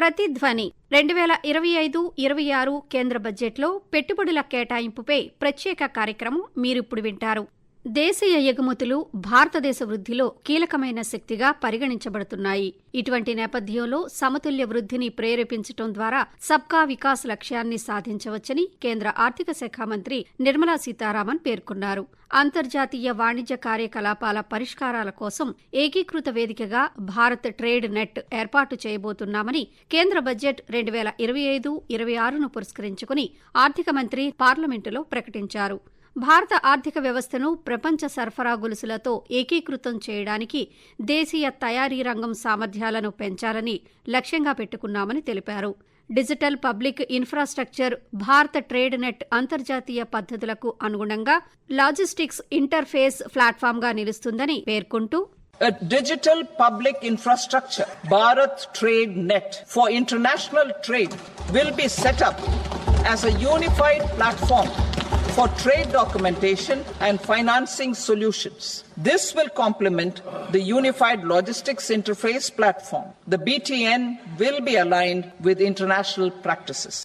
ప్రతిధ్వని రెండు వేల ఇరవై ఐదు ఇరవై ఆరు కేంద్ర బడ్జెట్లో పెట్టుబడుల కేటాయింపుపై ప్రత్యేక కార్యక్రమం మీరిప్పుడు వింటారు. దేశీయ ఎగుమతులు భారతదేశ వృద్ధిలో కీలకమైన శక్తిగా పరిగణించబడుతున్నాయి. ఇటువంటి నేపథ్యంలో సమతుల్య వృద్ధిని ప్రేరేపించడం ద్వారా సబ్కా వికాస్ లక్ష్యాన్ని సాధించవచ్చని కేంద్ర ఆర్థిక శాఖ మంత్రి నిర్మలా సీతారామన్ పేర్కొన్నారు. అంతర్జాతీయ వాణిజ్య కార్యకలాపాల పరిష్కారాల కోసం ఏకీకృత వేదికగా భారత్ ట్రేడ్ నెట్ ఏర్పాటు చేయబోతున్నామని కేంద్ర బడ్జెట్ రెండు వేల ఇరవై ఐదు ఇరవై ఆరును పురస్కరించుకుని ఆర్థిక మంత్రి పార్లమెంటులో ప్రకటించారు. భారత ఆర్థిక వ్యవస్థను ప్రపంచ సరఫరా గొలుసులతో ఏకీకృతం చేయడానికి దేశీయ తయారీ రంగం సామర్థ్యాలను పెంచాలని లక్ష్యంగా పెట్టుకున్నామని తెలిపారు. డిజిటల్ పబ్లిక్ ఇన్ఫ్రాస్ట్రక్చర్ భారత ట్రేడ్ నెట్ అంతర్జాతీయ పద్ధతులకు అనుగుణంగా లాజిస్టిక్స్ ఇంటర్ఫేస్ ప్లాట్ఫామ్గా నిలుస్తుందని పేర్కొంటూ A digital public infrastructure, Bharat Trade Net for international trade, will be set up as a unified platform for trade documentation and financing solutions. This will complement the Unified Logistics Interface platform. The BTN will be aligned with international practices.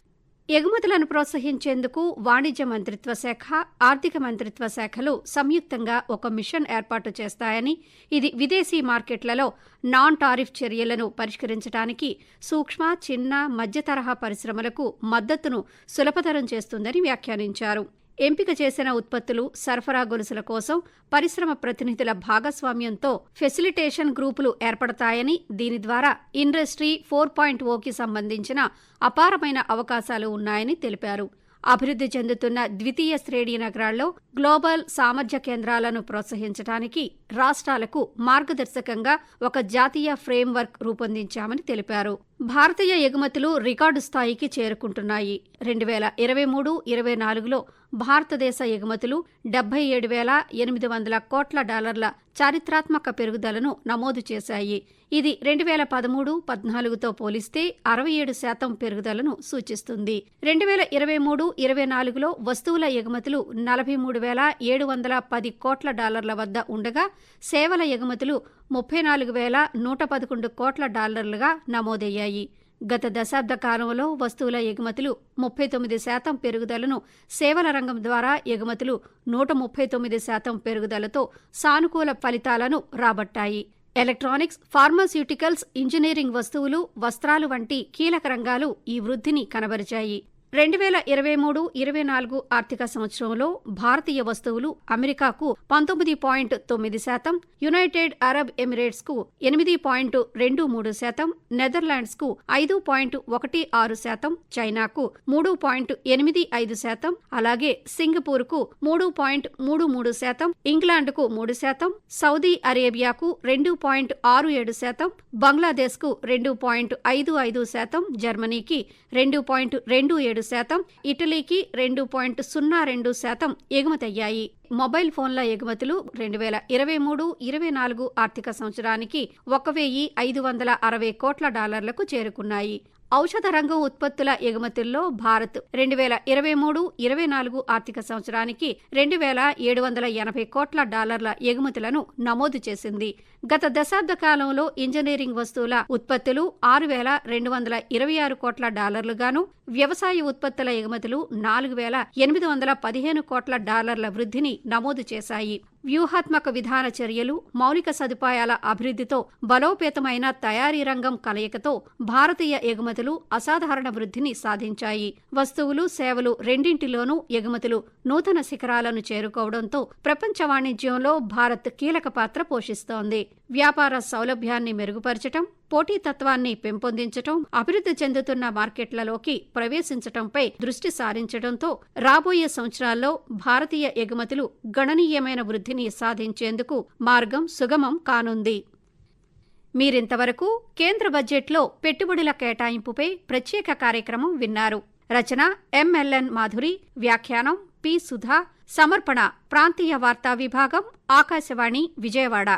ఎగుమతులను ప్రోత్సహించేందుకు వాణిజ్య మంత్రిత్వ శాఖ ఆర్థిక మంత్రిత్వ శాఖలు సంయుక్తంగా ఒక machine ఏర్పాటు చేస్తాయని ఇది విదేశీ మార్కెట్లలో నాన్ టారిఫ్ చర్యలను పరిష్కరించడానికి సూక్ష్మ చిన్న మధ్యతరహా పరిశ్రమలకు మద్దతును సులభతరం చేస్తుందని వ్యాఖ్యానించారు ఎంపిక చేసిన ఉత్పత్తులు సరఫరా గొలుసుల కోసం పరిశ్రమ ప్రతినిధుల భాగస్వామ్యంతో ఫెసిలిటేషన్ గ్రూపులు ఏర్పడతాయని దీని ద్వారా ఇండస్ట్రీ ఫోర్ పాయింట్ ఓకి సంబంధించిన అపారమైన అవకాశాలు ఉన్నాయని తెలిపారు. అభివృద్ధి చెందుతున్న ద్వితీయ శ్రేణి నగరాల్లో గ్లోబల్ సామర్థ్య కేంద్రాలను ప్రోత్సహించడానికి రాష్ట్రాలకు మార్గదర్శకంగా ఒక జాతీయ ఫ్రేమ్వర్క్ రూపొందించామని తెలిపారు. భారతీయ ఎగుమతులు రికార్డు స్థాయికి చేరుకుంటున్నాయి. రెండు వేల ఇరవై మూడు ఇరవై నాలుగులో భారతదేశ ఎగుమతులు డెబ్బై ఏడు వేల ఎనిమిది వందల కోట్ల డాలర్ల చారిత్రాత్మక పెరుగుదలను నమోదు చేశాయి. ఇది రెండు వేల పదమూడు పద్నాలుగుతో పోలిస్తే అరవై ఏడు శాతం పెరుగుదలను సూచిస్తుంది. రెండు వేల ఇరవై మూడు ఇరవై నాలుగులో వస్తువుల ఎగుమతులు నలభై మూడు వేల ఏడు వందల పది కోట్ల డాలర్ల వద్ద ఉండగా సేవల ఎగుమతులు ముప్పై నాలుగు వేల నూట పదకొండు కోట్ల డాలర్లుగా నమోదయ్యాయి. గత దశాబ్ద కాలంలో వస్తువుల ఎగుమతులు ముప్పై తొమ్మిది శాతం పెరుగుదలను సేవల రంగం ద్వారా ఎగుమతులు నూట ముప్పై తొమ్మిది శాతం పెరుగుదలతో సానుకూల ఫలితాలను రాబట్టాయి. ఎలక్ట్రానిక్స్ ఫార్మాస్యూటికల్స్ ఇంజనీరింగ్ వస్తువులు వస్త్రాలు వంటి కీలక రంగాలు ఈ వృద్ధిని కనబరిచాయి. రెండు వేల ఇరవై మూడు ఇరవై నాలుగు ఆర్థిక సంవత్సరంలో భారతీయ వస్తువులు అమెరికాకు పంతొమ్మిది పాయింట్ తొమ్మిది శాతం యునైటెడ్ అరబ్ ఎమిరేట్స్కు ఎనిమిది పాయింట్ రెండు మూడు శాతం నెదర్లాండ్స్కు ఐదు పాయింట్ ఒకటి ఆరు శాతం చైనాకు మూడు పాయింట్ ఎనిమిది ఐదు శాతం అలాగే సింగపూర్కు మూడు పాయింట్ మూడు మూడు శాతం ఇంగ్లాండ్కు మూడు శాతం సౌదీ అరేబియాకు రెండు పాయింట్ ఆరు ఏడు శాతం బంగ్లాదేశ్కు రెండు పాయింట్ ఐదు ఐదు శాతం జర్మనీకి రెండు పాయింట్ రెండు ఏడు ఏడు శాతం ఇటలీకి రెండు పాయింట్ సున్నా రెండు శాతం ఎగుమతయ్యాయి. మొబైల్ ఫోన్ల ఎగుమతులు రెండు వేల ఇరవై మూడు ఇరవై నాలుగు ఆర్థిక సంవత్సరానికి ఒక వెయ్యి ఐదు వందల అరవై కోట్ల డాలర్లకు చేరుకున్నాయి. ఔషధ రంగం ఉత్పత్తుల ఎగుమతుల్లో భారత్ రెండు వేల ఇరవై మూడు ఇరవై నాలుగు ఆర్థిక సంవత్సరానికి రెండు వేల ఏడు వందల ఎనభై కోట్ల డాలర్ల ఎగుమతులను నమోదు చేసింది. గత దశాబ్ద కాలంలో ఇంజనీరింగ్ వస్తువుల ఉత్పత్తులు ఆరు వేల రెండు వందల ఇరవై ఆరు కోట్ల డాలర్లుగాను వ్యవసాయ ఉత్పత్తుల ఎగుమతులు నాలుగు వేల ఎనిమిది వందల పదిహేను కోట్ల డాలర్ల వృద్ధిని నమోదు చేశాయి. వ్యూహాత్మక విధాన చర్యలు మౌలిక సదుపాయాల అభివృద్ధితో బలోపేతమైన తయారీ రంగం కలయికతో భారతీయ ఎగుమతులు అసాధారణ వృద్ధిని సాధించాయి. వస్తువులు సేవలు రెండింటిలోనూ ఎగుమతులు నూతన శిఖరాలను చేరుకోవడంతో ప్రపంచ వాణిజ్యంలో భారత్ కీలక పాత్ర పోషిస్తోంది. వ్యాపార సౌలభ్యాన్ని మెరుగుపరచటం పోటీతత్వాన్ని పెంపొందించటం అభివృద్ధి చెందుతున్న మార్కెట్లలోకి ప్రవేశించటంపై దృష్టి సారించడంతో రాబోయే సంవత్సరాల్లో భారతీయ ఎగుమతులు గణనీయమైన వృద్ధిని సాధించేందుకు మార్గం సుగమం కానుంది. మీరింతవరకు కేంద్ర బడ్జెట్లో పెట్టుబడుల కేటాయింపుపై ప్రత్యేక కార్యక్రమం విన్నారు. రచన ఎంఎల్ఎన్ మాధురి వ్యాఖ్యానం పి సుధా సమర్పణ ప్రాంతీయ వార్తా విభాగం ఆకాశవాణి విజయవాడ.